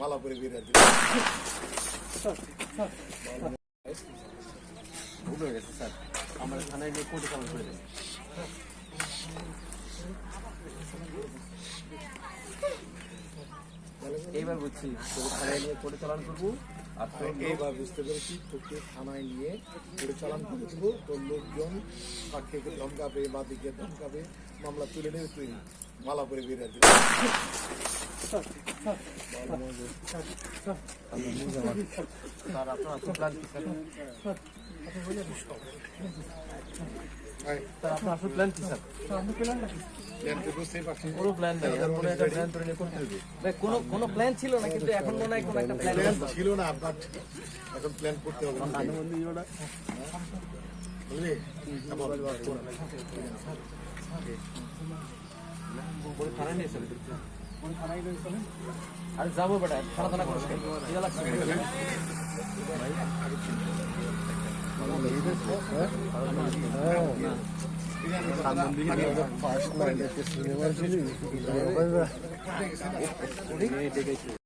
মালা পরে বেরিয়ে দিল ভুল হয়ে গেছে, স্যার। আমার থানায় নিয়ে কোর্টে চালান করে দেন এইবার বুঝছি, তোকে থানায় নিয়ে কোর্টে চালান করব, আর তোর এইবার বুঝতে পেরেছি, তোকে থানায় নিয়ে পরিচালন করে দেবো। তোর লোকজন পাখি ধমকাবে বা দিকে ধমকাবে, মামলা তুলে নেবে তুই মালা পরে বেরিয়ে দিল কোনো প্ল্যান ছিল না কিন্তু এখন মনে হয় প্ল্যান ছিল না আপনার এখন প্ল্যান করতে হবে বুঝলি থানায় নিয়ে চলে আরে যাব বেটা থানা থানা করো ইয়া লাগছে। ফার্স্ট নাইট সিনেমা ছিল